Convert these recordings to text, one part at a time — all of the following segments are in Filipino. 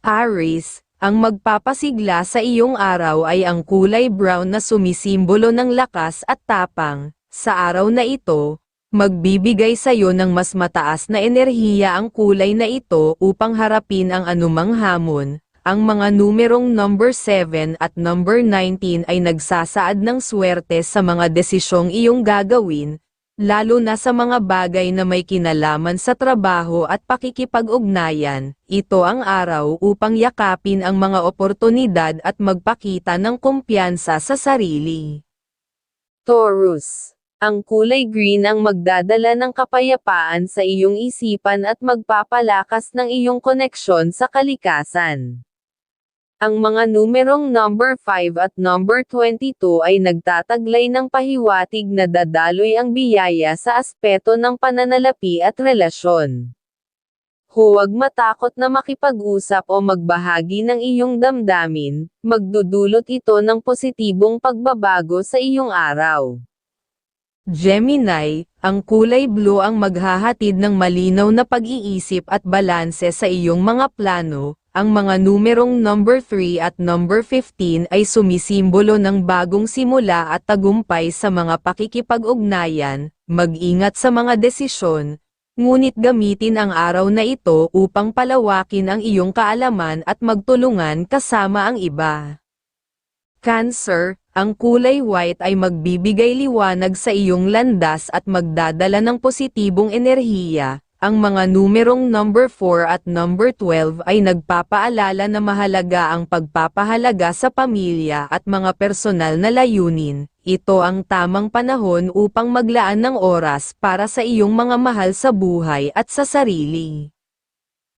Aries, ang magpapasigla sa iyong araw ay ang kulay brown na sumisimbolo ng lakas at tapang. Sa araw na ito, magbibigay sa iyo ng mas mataas na enerhiya ang kulay na ito upang harapin ang anumang hamon. Ang mga numerong number 7 at number 19 ay nagsasaad ng swerte sa mga desisyong iyong gagawin, lalo na sa mga bagay na may kinalaman sa trabaho at pakikipag-ugnayan, ito ang araw upang yakapin ang mga oportunidad at magpakita ng kumpiyansa sa sarili. Taurus ang kulay green ang magdadala ng kapayapaan sa iyong isipan at magpapalakas ng iyong koneksyon sa kalikasan. Ang mga numerong number 5 at number 22 ay nagtataglay ng pahiwatig na dadaloy ang biyaya sa aspeto ng pananalapi at relasyon. Huwag matakot na makipag-usap o magbahagi ng iyong damdamin, magdudulot ito ng positibong pagbabago sa iyong araw. Gemini, ang kulay blue ang maghahatid ng malinaw na pag-iisip at balanse sa iyong mga plano, ang mga numerong number 3 at number 15 ay sumisimbolo ng bagong simula at tagumpay sa mga pakikipag-ugnayan, mag-ingat sa mga desisyon, ngunit gamitin ang araw na ito upang palawakin ang iyong kaalaman at magtulungan kasama ang iba. Cancer, ang kulay white ay magbibigay liwanag sa iyong landas at magdadala ng positibong enerhiya, ang mga numerong number 4 at number 12 ay nagpapaalala na mahalaga ang pagpapahalaga sa pamilya at mga personal na layunin. Ito ang tamang panahon upang maglaan ng oras para sa iyong mga mahal sa buhay at sa sarili.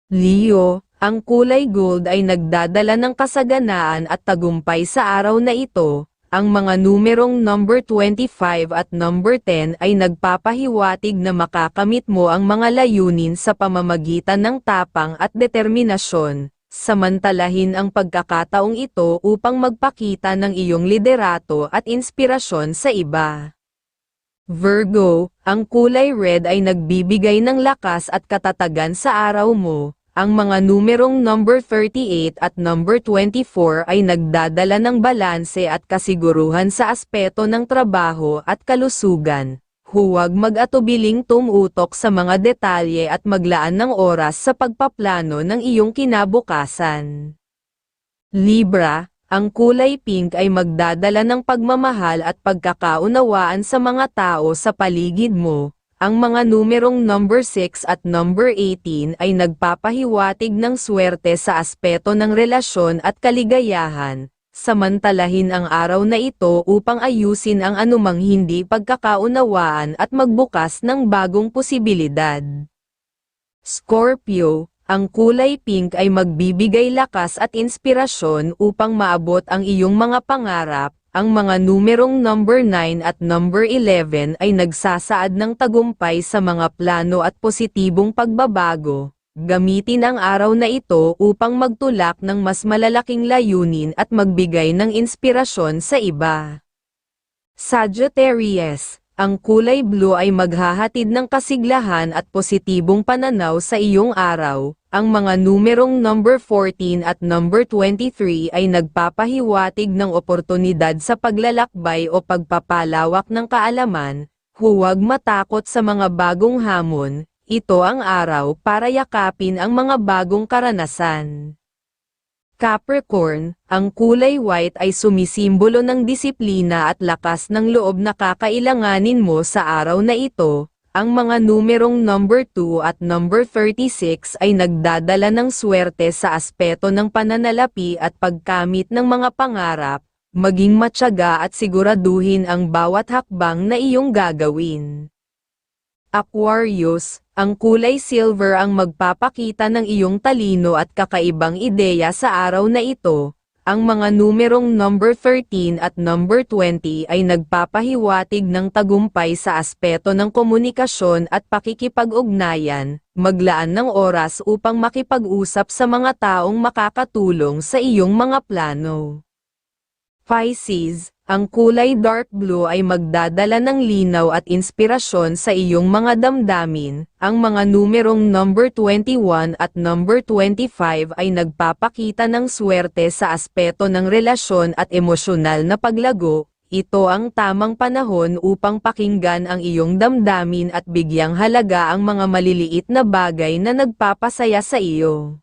Leo, ang kulay gold ay nagdadala ng kasaganaan at tagumpay sa araw na ito, ang mga numerong number 25 at number 10 ay nagpapahiwatig na makakamit mo ang mga layunin sa pamamagitan ng tapang at determinasyon, samantalahin ang pagkakataong ito upang magpakita ng iyong liderato at inspirasyon sa iba. Virgo, ang kulay red ay nagbibigay ng lakas at katatagan sa araw mo, ang mga numerong number 38 at number 24 ay nagdadala ng balanse at kasiguruhan sa aspeto ng trabaho at kalusugan. Huwag mag-atubiling tumutok sa mga detalye at maglaan ng oras sa pagpaplano ng iyong kinabukasan. Libra, ang kulay pink ay magdadala ng pagmamahal at pagkakaunawaan sa mga tao sa paligid mo, ang mga numerong number 6 at number 18 ay nagpapahiwatig ng swerte sa aspeto ng relasyon at kaligayahan, samantalahin ang araw na ito upang ayusin ang anumang hindi pagkakaunawaan at magbukas ng bagong posibilidad. Scorpio, ang kulay pink ay magbibigay lakas at inspirasyon upang maabot ang iyong mga pangarap, ang mga numerong number 9 at number 11 ay nagsasaad ng tagumpay sa mga plano at positibong pagbabago. Gamitin ang araw na ito upang magtulak ng mas malalaking layunin at magbigay ng inspirasyon sa iba. Sagittarius, ang kulay blue ay maghahatid ng kasiglahan at positibong pananaw sa iyong araw, ang mga numerong number 14 at number 23 ay nagpapahiwatig ng oportunidad sa paglalakbay o pagpapalawak ng kaalaman, huwag matakot sa mga bagong hamon, ito ang araw para yakapin ang mga bagong karanasan. Capricorn, ang kulay white ay sumisimbolo ng disiplina at lakas ng loob na kakailanganin mo sa araw na ito, ang mga numerong number 2 at number 36 ay nagdadala ng swerte sa aspeto ng pananalapi at pagkamit ng mga pangarap, maging matyaga at siguraduhin ang bawat hakbang na iyong gagawin. Aquarius, ang kulay silver ang magpapakita ng iyong talino at kakaibang ideya sa araw na ito, ang mga numerong number 13 at number 20 ay nagpapahiwatig ng tagumpay sa aspeto ng komunikasyon at pakikipag-ugnayan, maglaan ng oras upang makipag-usap sa mga taong makakatulong sa iyong mga plano. Pisces, Ang kulay dark blue ay magdadala ng linaw at inspirasyon sa iyong mga damdamin. Ang mga numerong number 21 at number 25 ay nagpapakita ng swerte sa aspeto ng relasyon at emosyonal na paglago. Ito ang tamang panahon upang pakinggan ang iyong damdamin at bigyang halaga ang mga maliliit na bagay na nagpapasaya sa iyo.